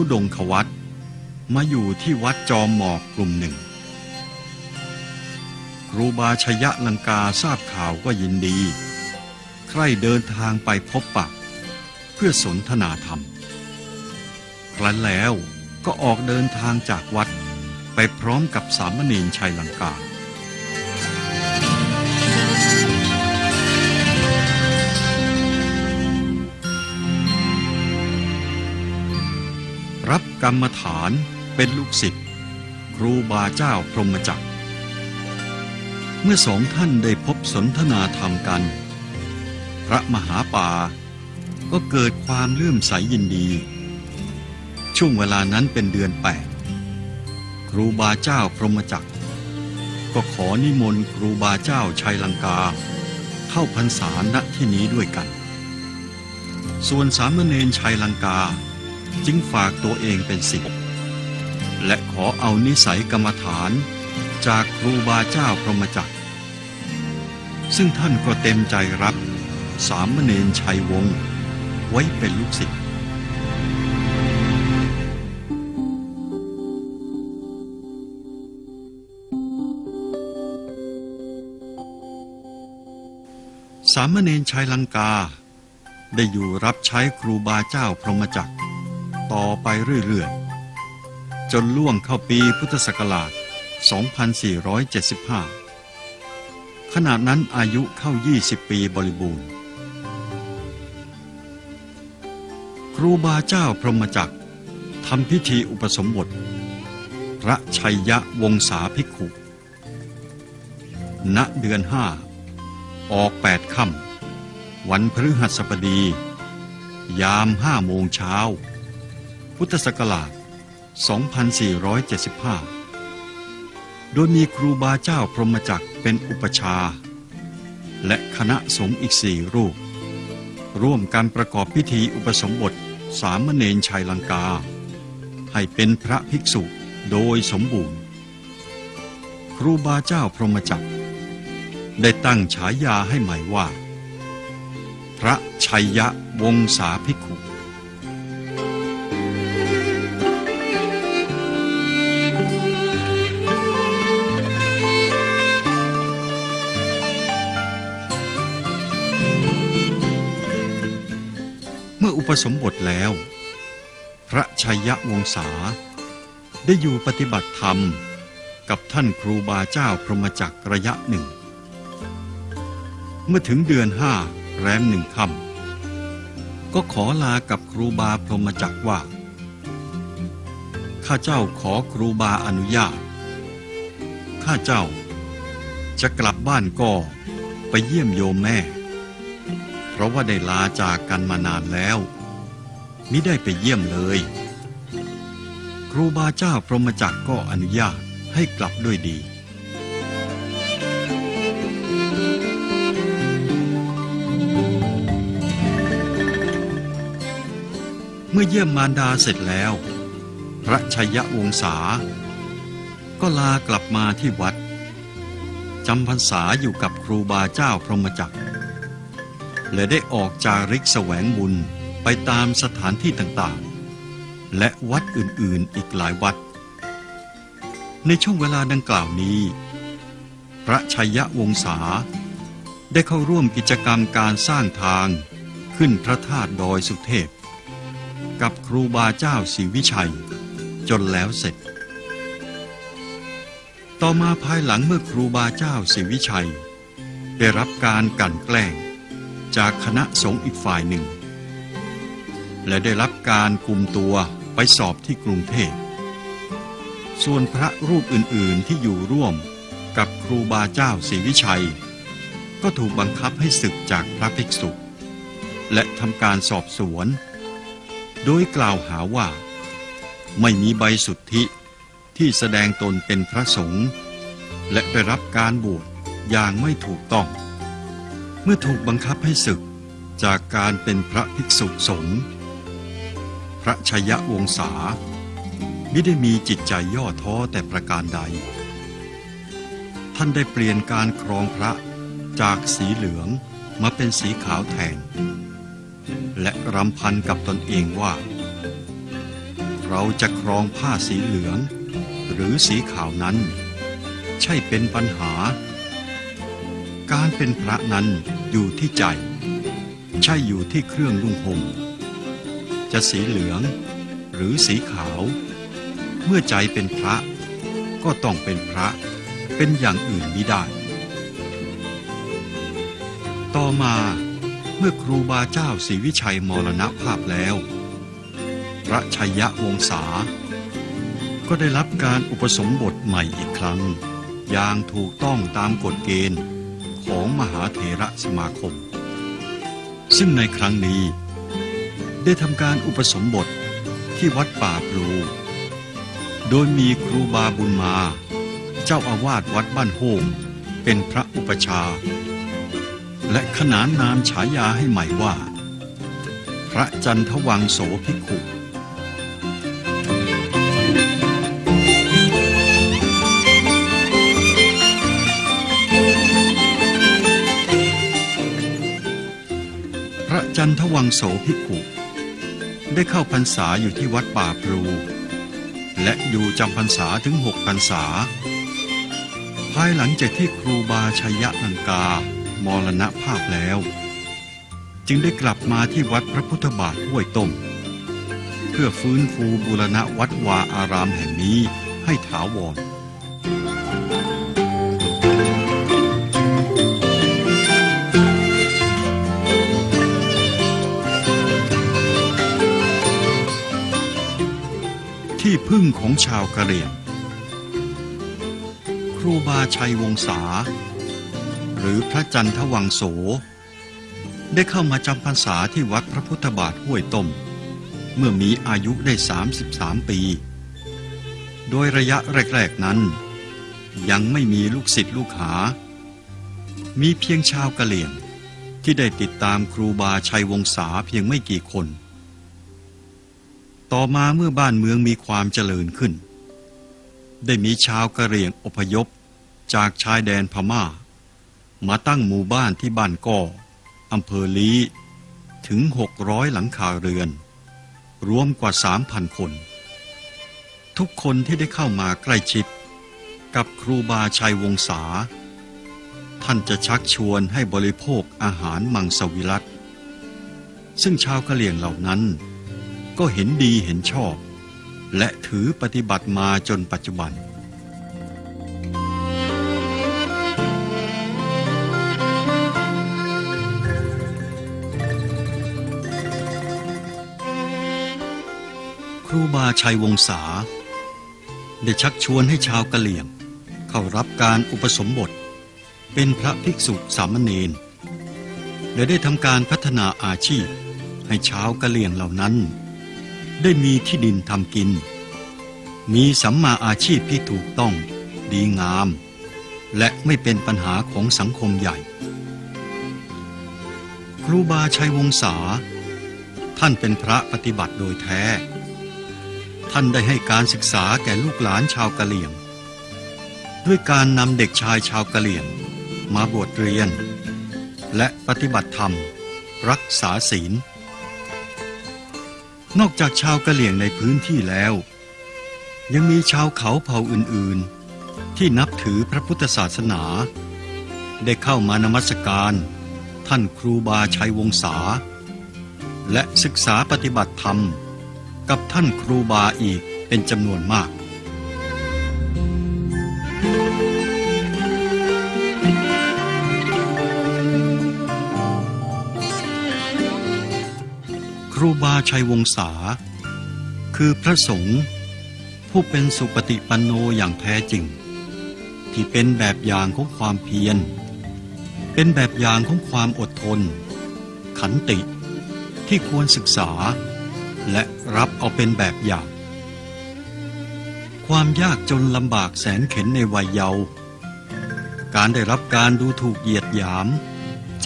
ธุดงควัตมาอยู่ที่วัดจอมหมอกกลุ่มหนึ่ง ครูบาชยะลังกาทราบข่าวก็ยินดี ใครเดินทางไปพบปะ เพื่อสนทนาธรรม ครั้นแล้วก็ออกเดินทางจากวัดไปพร้อมกับสามเณรชัยลังกา รับกรรมฐานเป็นลูกศิษย์ครูบาเจ้าพรหมจักร เมื่อสองท่านได้พบสนทนาธรรมกัน พระมหาป่าก็เกิดความเลื่อมใสยินดี ช่วงเวลานั้นเป็นเดือนแปดครูบาเจ้าพรหมจักร ก็ขอนิมนต์ครูบาเจ้าชัยลังกา เข้าพรรษาณที่นี้ด้วยกัน ส่วนสามเณรชัยลังกา จึงฝากตัวเองเป็นศิษย์และขอเอานิสัยกรรมฐานจากครูบาเจ้าพรหมจักร ซึ่งท่านก็เต็มใจรับสามเณรชัยวงศ์ไว้เป็นลูกศิษย์สามเณรชัยลังกา ได้อยู่รับใช้ครูบาเจ้าพรหมจักร ต่อไปเรื่อยๆ จนล่วงเข้าปีพุทธศักราช 2475ขนาดนั้นอายุเข้า 20 ปีบริบูรณ์ ครูบาเจ้าพรหมจักรทำพิธีอุปสมบท พระชัยยะวงศาภิกขุ ณเดือนห้า ออกแปดค่ำวันพฤหัสบดี ยามห้าโมงเช้า พุทธศักราช 2475 โดยมีครูบาเจ้าพรหมจักรเป็นอุปชา และคณะสงฆ์อีกสี่รูป ร่วมกันประกอบพิธีอุปสมบทสามเณรชัยลังกา ให้เป็นพระภิกษุโดยสมบูรณ์ ครูบาเจ้าพรหมจักร ได้ตั้งฉายาให้ใหม่ว่า พระชัยยะวงศาภิกขุ สมบทแล้ว พระชัยวงศา ได้อยู่ปฏิบัติธรรมกับท่านครูบาเจ้าพรหมจักรระยะหนึ่ง เมื่อถึงเดือนห้าแรมหนึ่งค่ำก็ขอลากับครูบาพรหมจักรว่า ข้าเจ้าขอครูบาอนุญาต ข้าเจ้าจะกลับบ้านก็ไปเยี่ยมโยมแม่ เพราะว่าได้ลาจากกันมานานแล้ว มิได้ไปเยี่ยมเลย ครูบาเจ้าพรหมจักรก็อนุญาตให้กลับด้วยดี เมื่อเยี่ยมมารดาเสร็จแล้ว พระชยวงศา ก็ลากลับมาที่วัดจำพรรษาอยู่กับครูบาเจ้าพรหมจักรและได้ออกจาริกแสวงบุญ ไปตามสถานที่ต่างๆ และวัดอื่นๆอีกหลายวัด ในช่วงเวลาดังกล่าวนี้ พระชัยวงศาได้เข้าร่วมกิจกรรมการสร้างทางขึ้นพระธาตุดอยสุเทพ กับครูบาเจ้าศรีวิชัย จนแล้วเสร็จ ต่อมาภายหลังเมื่อครูบาเจ้าศรีวิชัย ได้รับการกันแกล้งจากคณะสงฆ์อีกฝ่ายหนึ่ง และได้รับการคุมตัวไปสอบที่กรุงเทพ ส่วนพระรูปอื่นๆที่อยู่ร่วมกับครูบาเจ้าศรีวิชัย ก็ถูกบังคับให้ศึกจากพระภิกษุ และทำการสอบสวน โดยกล่าวหาว่า ไม่มีใบสุทธิที่แสดงตนเป็นพระสงฆ์และไปรับการบวชอย่างไม่ถูกต้อง เมื่อถูกบังคับให้ศึกจากการเป็นพระภิกษุสงฆ์ พระชยวงศาไม่ได้มีจิตใจย่อท้อแต่ประการใด ท่านได้เปลี่ยนการครองพระจากสีเหลืองมาเป็นสีขาวแทน และรำพันกับตนเองว่า เราจะครองผ้าสีเหลือง หรือสีขาวนั้น ใช่เป็นปัญหา การเป็นพระนั้นอยู่ที่ใจ ใช่อยู่ที่เครื่องนุ่งห่ม จะสีเหลือง หรือสีขาว เมื่อใจเป็นพระ ก็ต้องเป็นพระ เป็นอย่างอื่นไมิได้ ต่อมาเมื่อครูบาเจ้าศรีวิชัยมรณภาพแล้ว พระชัยยะวงศา ก็ได้รับการอุปสมบทใหม่อีกครั้ง อย่างถูกต้องตามกฎเกณฑ์ของมหาเถระสมาคม ซึ่งในครั้งนี้ ได้ทำการอุปสมบทที่วัดป่าปลู โดยมีครูบาบุญมา เจ้าอาวาสวัดบ้านโฮงเป็นพระอุปชา และขนานนามฉายาให้ใหม่ว่า พระจันทวังโสภิกขุพระจันทวังโสภิกขุ ได้เข้าพรรษาอยู่ที่วัดป่าพลู และอยู่จำพรรษาถึงหกพรรษา ภายหลังจากที่ครูบาชัยนังกามรณภาพแล้ว จึงได้กลับมาที่วัดพระพุทธบาทห้วยต้ม เพื่อฟื้นฟูบูรณะวัดวาอารามแห่งนี้ให้ถาวร ของชาวกะเหรี่ยง ครูบาชัยวงศา หรือพระจันทวังโส ได้เข้ามาจำพรรษาที่วัดพระพุทธบาทห้วยต้ม เมื่อมีอายุได้ 33 ปี โดยระยะแรก ๆ นั้น ยังไม่มีลูกศิษย์ลูกหา มีเพียงชาวกะเหรี่ยงที่ได้ติดตามครูบาชัยวงศาเพียงไม่กี่คน ต่อมาเมื่อบ้านเมืองมีความเจริญขึ้น ได้มีชาวกะเหรี่ยงอพยพจากชายแดนพม่า มาตั้งหมู่บ้านที่บ้านก่ออำเภอลีถึง 600 หลังคาเรือน รวมกว่า 3,000 คน ทุกคนที่ได้เข้ามาใกล้ชิด กับครูบาชัยวงศา ท่านจะชักชวนให้บริโภคอาหารมังสวิรัตซึ่งชาวกะเหรี่ยงเหล่านั้น ก็เห็นดีเห็นชอบ และถือปฏิบัติมาจนปัจจุบัน ครูบาชัยวงศา ได้ชักชวนให้ชาวกะเหลี่ยง เข้ารับการอุปสมบท เป็นพระภิกษุสามเณรและได้ทำการพัฒนาอาชีพให้ชาวกะเหลี่ยงเหล่านั้น ได้มีที่ดินทำกิน มีสัมมาอาชีพที่ถูกต้องดีงาม และไม่เป็นปัญหาของสังคมใหญ่ ครูบาชัยวงศา ท่านเป็นพระปฏิบัติโดยแท้ ท่านได้ให้การศึกษาแก่ลูกหลานชาวกะเหลี่ยง ด้วยการนำเด็กชายชาวกะเหลี่ยง มาบวชเรียน และปฏิบัติธรรม รักษาศีล นอกจากชาวกะเหลี่ยงในพื้นที่แล้ว ยังมีชาวเขาเผ่าอื่นๆ ที่นับถือพระพุทธศาสนา ได้เข้ามานมัสการ ท่านครูบาชัยวงศา และศึกษาปฏิบัติธรรม กับท่านครูบาอีกเป็นจำนวนมาก ครูบาชัยวงศา คือพระสงฆ์ผู้เป็นสุปฏิปันโนอย่างแท้จริง ที่เป็นแบบอย่างของความเพียร เป็นแบบอย่างของความอดทน ขันติที่ควรศึกษา และรับเอาเป็นแบบอย่าง ความยากจนลำบากแสนเข็นในวัยเยาว์การได้รับการดูถูกเหยียดหยาม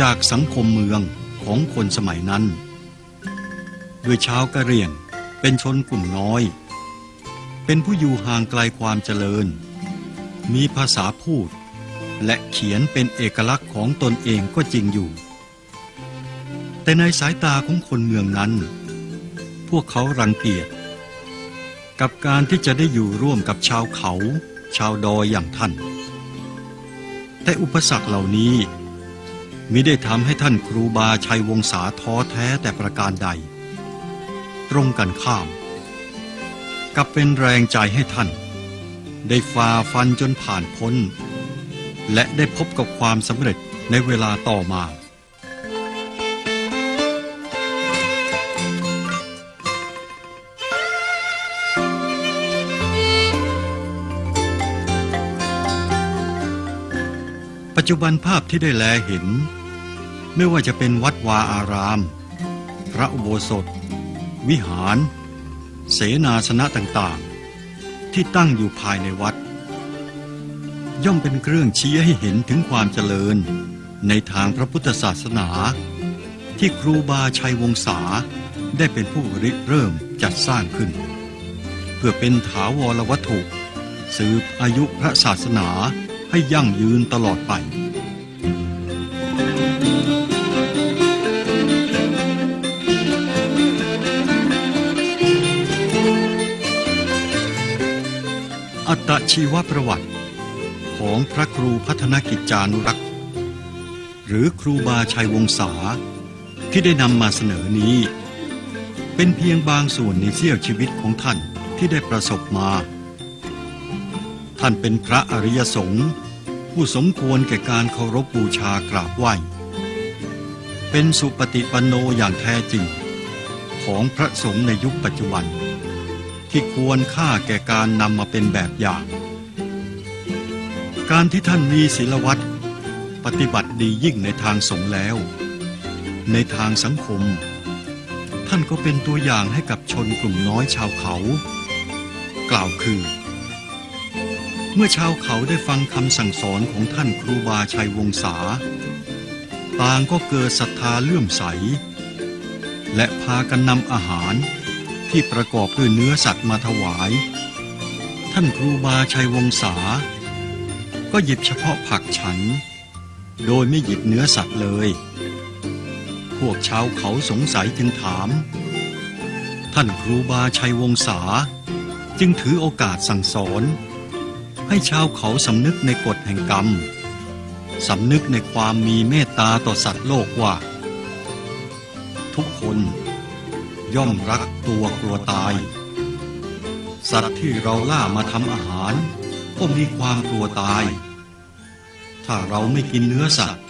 จากสังคมเมืองของคนสมัยนั้น ด้วยชาวกะเหรี่ยง เป็นชนกลุ่มน้อย เป็นผู้อยู่ห่างไกลความเจริญ มีภาษาพูด และเขียนเป็นเอกลักษณ์ของตนเองก็จริงอยู่ แต่ในสายตาของคนเมืองนั้น พวกเขารังเกียจ กับการที่จะได้อยู่ร่วมกับชาวเขา ชาวดอยอย่างท่าน แต่อุปสรรคเหล่านี้มิได้ทำให้ท่านครูบาชัยวงศาท้อแท้แต่ประการใด ตรงกันข้าม กับเป็นแรงใจให้ท่าน ได้ฝ่าฟันจนผ่านพ้น และได้พบกับความสำเร็จในเวลาต่อมาปัจจุบันภาพที่ได้แลเห็น ไม่ว่าจะเป็นวัดวาอาราม พระอุโบสถ วิหาร เสนาสนะต่างๆ ที่ตั้งอยู่ภายในวัด ย่อมเป็นเครื่องชี้ให้เห็นถึงความเจริญในทางพระพุทธศาสนา ที่ครูบาชัยวงศาได้เป็นผู้ริเริ่มจัดสร้างขึ้น เพื่อเป็นถาวรวัตถุ สืบอายุพระศาสนาให้ยั่งยืนตลอดไป อัตชีวประวัติ ของพระครูพัฒนกิจจานุรักษ์ หรือครูบาชัยวงศาที่ได้นำมาเสนอนี้ เป็นเพียงบางส่วนในเสี้ยวชีวิตของท่านที่ได้ประสบมา ท่านเป็นพระอริยสงฆ์ผู้สมควรแก่การเคารพบูชากราบไหว้ เป็นสุปฏิปันโนอย่างแท้จริง ของพระสงฆ์ในยุคปัจจุบัน ที่ควรค่าแก่การนำมาเป็นแบบอย่าง การที่ท่านมีศีลวัตรปฏิบัติดียิ่งในทางสงฆ์แล้ว ในทางสังคม ท่านก็เป็นตัวอย่างให้กับชนกลุ่มน้อยชาวเขา กล่าวคือ เมื่อชาวเขาได้ฟังคำสั่งสอนของท่านครูบาชัยวงศาต่างก็เกิดศรัทธาเลื่อมใส และพากันนำอาหาร ที่ประกอบด้วยเนื้อสัตว์มาถวาย ท่านครูบาชัยวงศา ก็หยิบเฉพาะผักฉัน โดยไม่หยิบเนื้อสัตว์เลย พวกชาวเขาสงสัยจึงถาม ท่านครูบาชัยวงศา จึงถือโอกาสสั่งสอน ให้ชาวเขาสำนึกในกฎแห่งกรรมสำนึกในความมีเมตตาต่อสัตว์โลกว่า ทุกคน ย่อมรักตัวกลัวตาย สัตว์ที่เราล่ามาทำอาหาร ก็มีความกลัวตาย ถ้าเราไม่กินเนื้อสัตว์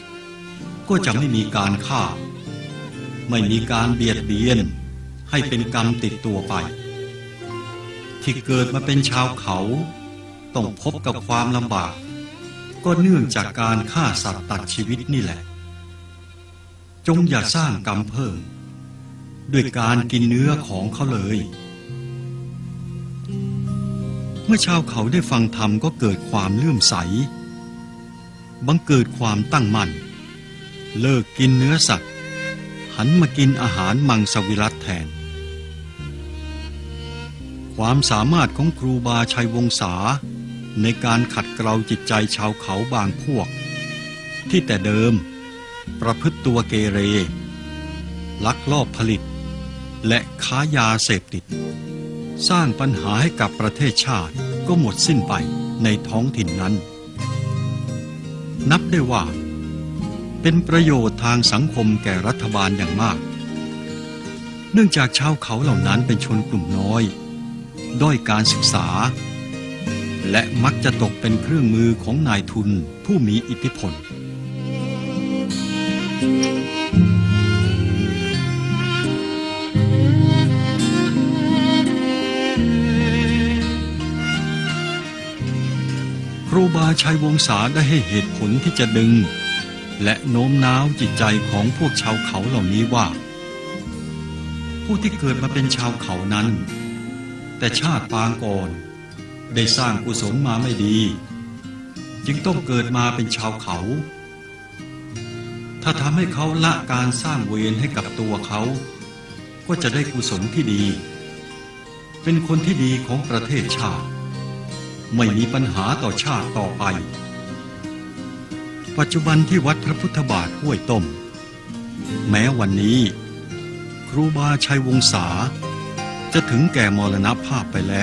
ก็จะไม่มีการฆ่า ไม่มีการเบียดเบียน ให้เป็นกรรมติดตัวไป ที่เกิดมาเป็นชาวเขา ต้องพบกับความลำบาก ก็เนื่องจากการฆ่าสัตว์ตัดชีวิตนี่แหละ จงอย่าสร้างกรรมเพิ่ม ด้วยการกินเนื้อของเขาเลย เมื่อชาวเขาได้ฟังธรรมก็เกิดความเลื่อมใส บังเกิดความตั้งมั่น เลิกกินเนื้อสัตว์ หันมากินอาหารมังสวิรัตแทน ความสามารถของครูบาชัยวงศาในการขัดเกลาจิตใจชาวเขาบางพวก ที่แต่เดิม ประพฤติตัวเกเร ลักลอบผลิต และค้ายาเสพติด สร้างปัญหาให้กับประเทศชาติก็หมดสิ้นไปในท้องถิ่นนั้น นับได้ว่า เป็นประโยชน์ทางสังคมแก่รัฐบาลอย่างมาก เนื่องจากชาวเขาเหล่านั้นเป็นชนกลุ่มน้อย ด้อยการศึกษา และมักจะตกเป็นเครื่องมือของนายทุนผู้มีอิทธิพล ครูบาชัยวงศาได้ให้เหตุผลที่จะดึง และโน้มน้าวจิตใจของพวกชาวเขาเหล่านี้ว่า ผู้ที่เกิดมาเป็นชาวเขานั้น แต่ชาติปางก่อนได้สร้างกุศลมาไม่ดี จึงต้องเกิดมาเป็นชาวเขา ถ้าทำให้เขาละการสร้างเวรให้กับตัวเขา ก็จะได้กุศลที่ดี เป็นคนที่ดีของประเทศชาติ ไม่มีปัญหาต่อชาติต่อไป ปัจจุบันที่วัดพระพุทธบาทห้วยต้ม แม้วันนี้ ครูบาชัยวงศาจะถึงแก่มรณภาพไปแล้ว